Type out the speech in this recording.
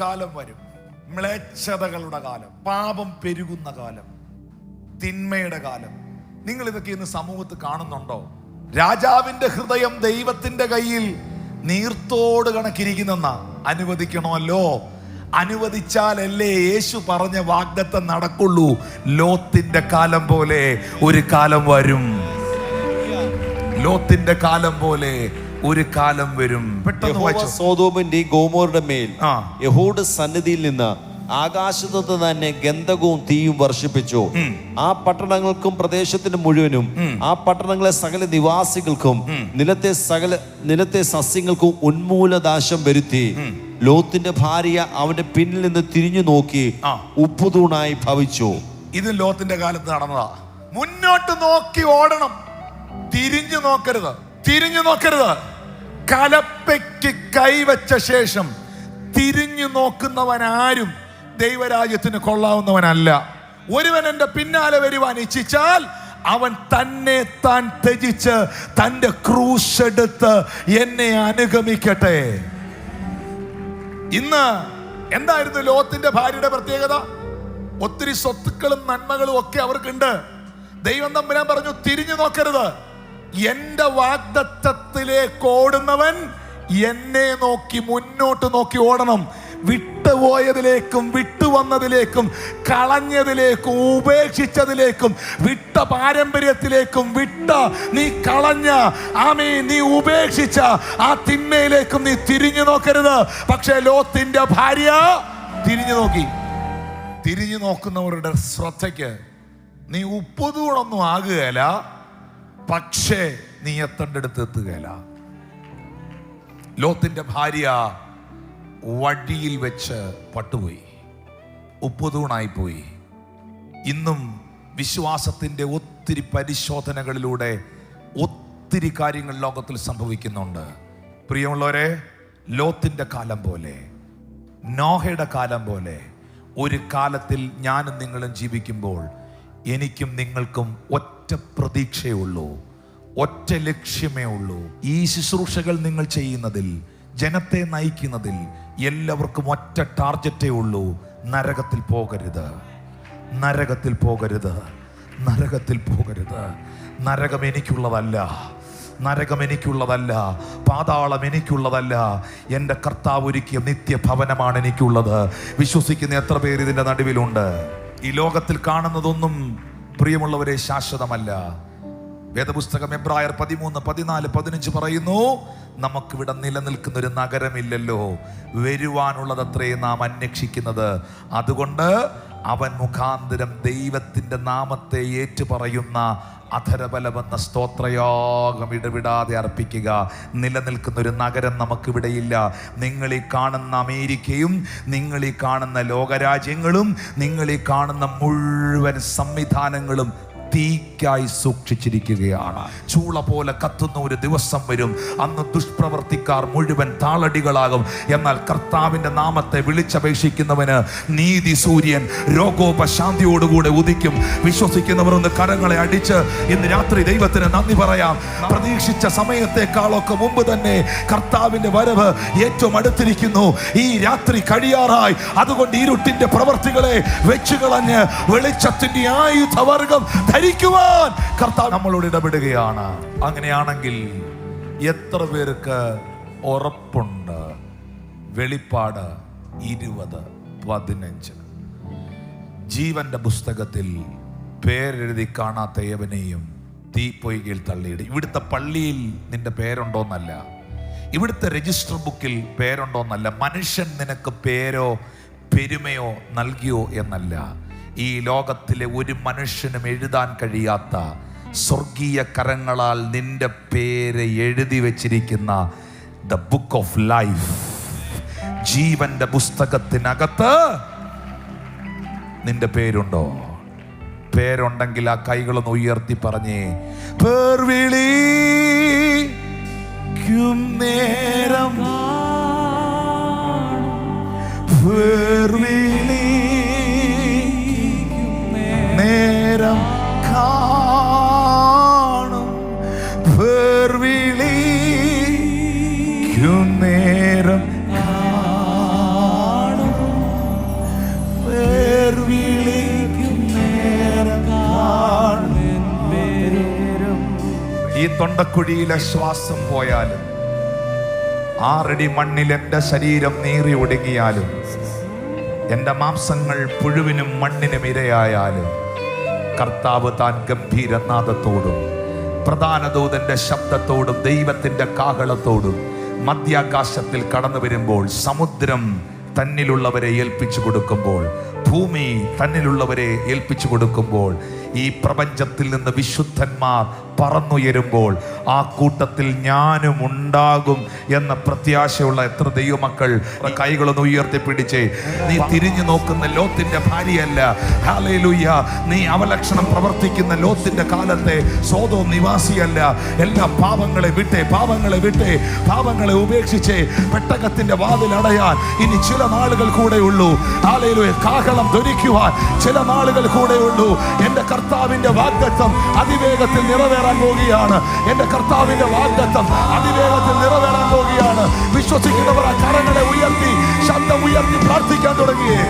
കാലം വരും. മ്ലേച്ഛതകളുടെ കാലം പാപം പെരുകുന്ന കാലം തിന്മയുടെ കാലം. നിങ്ങൾ ഇതൊക്കെ ഇന്ന് സമൂഹത്ത് കാണുന്നുണ്ടോ? രാജാവിന്റെ ഹൃദയം ദൈവത്തിന്റെ കയ്യിൽ നീർത്തോട് കണക്കിരിക്കുന്നെന്ന. അനുവദിക്കണമല്ലോ. അനുവദിച്ചാലല്ലേ യേശു പറഞ്ഞ വാഗ്ദത്തം നടക്കുള്ളൂ. ലോത്തിന്റെ കാലം പോലെ ഒരു കാലം വരും. ലോത്തിന്റെ കാലം പോലെ ഒരു കാലം വരും. പെട്ടെന്ന് സോതോമിന്റെ ഗോമോരുടെ മേൽ. യഹോയുടെ സന്നിധിയിൽ നിന്ന് ആകാശത്ത് തന്നെ ഗന്ധകവും തീയും വർഷിപ്പിച്ചു. ആ പട്ടണങ്ങൾക്കും പ്രദേശത്തിന് മുഴുവനും ആ പട്ടണങ്ങളെ സകല നിവാസികൾക്കും നിലത്തെ സകല നിലത്തെ സസ്യങ്ങൾക്കും ഉന്മൂലദാശം വരുത്തി. ലോത്തിന്റെ ഭാര്യ അവന്റെ പിന്നിൽ നിന്ന് തിരിഞ്ഞു നോക്കി. ഉപ്പുതൂണായി ഭവിച്ചു. ഇത് ലോത്തിന്റെ കാലത്ത് നടന്നതാ. മുന്നോട്ട് നോക്കി ഓടണം. തിരിഞ്ഞു നോക്കരുത്. തിരിഞ്ഞു നോക്കരുത്. കലപ്പയ്ക്ക് കൈവച്ച ശേഷം തിരിഞ്ഞു നോക്കുന്നവൻ ആരും ദൈവരാജ്യത്തിന് കൊള്ളാവുന്നവനല്ല. ഒരുവൻ എന്റെ പിന്നാലെ വരുവാൻ ഇച്ഛിച്ചാൽ അവൻ തന്നെ താൻ ത്യജിച്ച് തന്റെ ക്രൂശ് എടുത്ത് എന്നെ അനുഗമിക്കട്ടെ. ഇന്ന് എന്തായിരുന്നു ലോകത്തിന്റെ ഭാര്യയുടെ പ്രത്യേകത? ഒത്തിരി സ്വത്തുക്കളും നന്മകളും ഒക്കെ അവർക്കുണ്ട്. ദൈവം തമ്പുരാൻ പറഞ്ഞു തിരിഞ്ഞു നോക്കരുത്. എന്റെ വാഗ്ദത്തത്തിലേക്ക് ഓടുന്നവൻ എന്നെ നോക്കി മുന്നോട്ട് നോക്കി ഓടണം. വിട്ടുപോയതിലേക്കും വിട്ടുവന്നതിലേക്കും കളഞ്ഞതിലേക്കും ഉപേക്ഷിച്ചതിലേക്കും വിട്ട പാരമ്പര്യത്തിലേക്കും വിട്ട നീ കളഞ്ഞ ആമീ നീ ഉപേക്ഷിച്ച ആ തിന്മയിലേക്കും നീ തിരിഞ്ഞു നോക്കരുത്. പക്ഷേ ലോത്തിന്റെ ഭാര്യ തിരിഞ്ഞു നോക്കി. തിരിഞ്ഞു നോക്കുന്നവരുടെ ശ്രദ്ധയ്ക്ക് നീ ഉപ്പുതൂണൊന്നും ആകുകയില്ല. പക്ഷേ നീ എത്തേണ്ടടുത്ത് എത്തുകയില്ല ലോത്തിന്റെ ഭാര്യ വടിയിൽ വെച്ച് പട്ടുപോയി. ഉപ്പുതൂണായിപ്പോയി ഇന്നും വിശ്വാസത്തിന്റെ ഒത്തിരി പരിശോധനകളിലൂടെ ഒത്തിരി കാര്യങ്ങൾ ലോകത്തിൽ സംഭവിക്കുന്നുണ്ട്. പ്രിയമുള്ളവരെ ലോത്തിന്റെ കാലം പോലെ നോഹയുടെ കാലം പോലെ ഒരു കാലത്തിൽ ഞാനും നിങ്ങളും ജീവിക്കുമ്പോൾ എനിക്കും നിങ്ങൾക്കും ഒറ്റ പ്രതീക്ഷയേ ഉള്ളൂ. ഒറ്റ ലക്ഷ്യമേ ഉള്ളൂ. ഈ ശുശ്രൂഷകൾ നിങ്ങൾ ചെയ്യുന്നതിൽ ജനത്തെ നയിക്കുന്നതിൽ എല്ലാവർക്കും ഒറ്റ ടാർജറ്റേ ഉള്ളൂ. നരകത്തിൽ പോകരുത്. നരകത്തിൽ പോകരുത്. നരകത്തിൽ പോകരുത്. നരകം എനിക്കുള്ളതല്ല. നരകം എനിക്കുള്ളതല്ല. പാതാളം എനിക്കുള്ളതല്ല. എന്റെ കർത്താവ് ഒരുക്കിയ നിത്യഭവനമാണ് എനിക്കുള്ളത്. വിശ്വസിക്കുന്ന എത്ര പേര് ഇതിന്റെ നടുവിലുണ്ട്? ഈ ലോകത്തിൽ കാണുന്നതൊന്നും പ്രിയമുള്ളവരെ ശാശ്വതമല്ല. വേദപുസ്തകം എബ്രായർ പതിമൂന്ന് പതിനാല് പതിനഞ്ച് പറയുന്നു നമുക്കിവിടെ നിലനിൽക്കുന്ന ഒരു നഗരമില്ലല്ലോ. വരുവാനുള്ളത് അത്രയും നാം അന്വേഷിക്കുന്നത്. അതുകൊണ്ട് അവൻ മുഖാന്തരം ദൈവത്തിന്റെ നാമത്തെ ഏറ്റുപറയുന്ന അധരബലമെന്ന സ്തോത്രയോഗം ഇടവിടാതെ അർപ്പിക്കുക. നിലനിൽക്കുന്ന ഒരു നഗരം നമുക്കിവിടെയില്ല. നിങ്ങൾ ഈ കാണുന്ന അമേരിക്കയും നിങ്ങൾ ഈ കാണുന്ന ലോകരാജ്യങ്ങളും നിങ്ങൾ ഈ കാണുന്ന മുഴുവൻ സംവിധാനങ്ങളും തീക്കായി സൂക്ഷിച്ചിരിക്കുകയാണ്. ചൂള പോലെ കത്തുന്ന ഒരു ദിവസം വരും. അന്ന് ദുഷ്പ്രവർത്തിക്കാർ മുഴുവൻ താളടികളാകും. എന്നാൽ കർത്താവിന്റെ നാമത്തെ വിളിച്ചപേക്ഷിക്കുന്നവന് നീതി സൂര്യൻ രോഗോപശാന്തിയോടുകൂടെ ഉദിക്കും. വിശ്വസിക്കുന്നവർ ഒന്ന് കരങ്ങളെ അടിച്ച് ഇന്ന് രാത്രി ദൈവത്തിന് നന്ദി പറയാം. പ്രതീക്ഷിച്ച സമയത്തെക്കാളൊക്കെ മുമ്പ് തന്നെ കർത്താവിന്റെ വരവ് ഏറ്റവും അടുത്തിരിക്കുന്നു. ഈ രാത്രി കഴിയാറായി. അതുകൊണ്ട് ഇരുട്ടിന്റെ പ്രവർത്തികളെ വെച്ചു കളഞ്ഞ് വെളിച്ചത്തിന്റെ ആയുധവർഗം ധരിക്കുവാൻ കർത്താവ് നമ്മളോട് ഇടപെടുകയാണ്. അങ്ങനെയാണെങ്കിൽ എത്ര പേർക്ക് ഉറപ്പുണ്ട്? വെളിപ്പാട് ഇരുപത് പതിനഞ്ച്. ജീവന്റെ പുസ്തകത്തിൽ പേരെഴുതി കാണാത്ത ഏവനെയും തീപ്പൊയ്കയിൽ തള്ളിയിടും. ഇവിടുത്തെ പള്ളിയിൽ നിന്റെ പേരുണ്ടോന്നല്ല. ഇവിടുത്തെ രജിസ്റ്റർ ബുക്കിൽ പേരുണ്ടോന്നല്ല. മനുഷ്യൻ നിനക്ക് പേരോ പെരുമയോ നൽകിയോ എന്നല്ല. ഈ ലോകത്തിലെ ഒരു മനുഷ്യനും എഴുതാൻ കഴിയാത്ത സ്വർഗീയ കരങ്ങളാൽ നിന്റെ പേര് എഴുതി വച്ചിരിക്കുന്ന ദ ബുക്ക് ഓഫ് ലൈഫ് ജീവന്റെ പുസ്തകത്തിനകത്ത് നിന്റെ പേരുണ്ടോ? പേരുണ്ടെങ്കിൽ ആ കൈകളൊന്ന് ഉയർത്തി പറഞ്ഞേ പേർവിളി നേരം പേർവിളി ഈ തൊണ്ടക്കുഴിയിലെ ശ്വാസം പോയാലും ആറടി മണ്ണിൽ എന്റെ ശരീരം നീറി ഒടുങ്ങിയാലും എന്റെ മാംസങ്ങൾ പുഴുവിനും മണ്ണിനും ഇരയായാലും കർത്താവ് താൻ ഗംഭീരനാഥത്തോടും പ്രധാന ദൂതന്റെ ശബ്ദത്തോടും ദൈവത്തിന്റെ കാഹളത്തോടും മധ്യാകാശത്തിൽ കടന്നു വരുമ്പോൾ സമുദ്രം തന്നിലുള്ളവരെ ഏൽപ്പിച്ചു കൊടുക്കുമ്പോൾ ഭൂമി തന്നിലുള്ളവരെ ഏൽപ്പിച്ചു കൊടുക്കുമ്പോൾ ഈ പ്രപഞ്ചത്തിൽ നിന്ന് വിശുദ്ധന്മാർ പറന്നുയരുമ്പോൾ ആ കൂട്ടത്തിൽ ഞാനും ഉണ്ടാകും എന്ന പ്രത്യാശയുള്ള എത്ര ദൈവമക്കൾ കൈകളൊന്ന് ഉയർത്തിപ്പിടിച്ച്. നീ തിരിഞ്ഞു നോക്കുന്ന ലോത്തിന്റെ ഭാര്യയല്ല. ഹാലയിലൂയ്യ നീ അവലക്ഷണം പ്രവർത്തിക്കുന്ന ലോത്തിന്റെ കാലത്തെ സ്വതോ നിവാസിയല്ല. എല്ലാ പാപങ്ങളെ വിട്ടേ പാപങ്ങളെ വിട്ടേ പാപങ്ങളെ ഉപേക്ഷിച്ച്. പെട്ടകത്തിന്റെ വാതിൽ അടയാൻ ഇനി ചില നാളുകൾ കൂടെ ഉള്ളൂ ഹാലേലുയ കാഹളം ധരിക്കുവാൻ ചില നാളുകൾ കൂടെ ഉള്ളൂ എന്റെ കർത്താവിന്റെ വാഗ്ദത്തം അതിവേഗത്തിൽ നിറവേറാൻ പോവുകയാണ് എന്റെ കർത്താവിന്റെ വാഗ്ദത്തം അതിവേഗത്തിൽ നിറവേറാൻ പോവുകയാണ് വിശ്വസിക്കുന്നവർ ആ കരങ്ങളെ ഉയർത്തി ശബ്ദം ഉയർത്തി പ്രാർത്ഥിക്കാൻ തുടങ്ങിയേ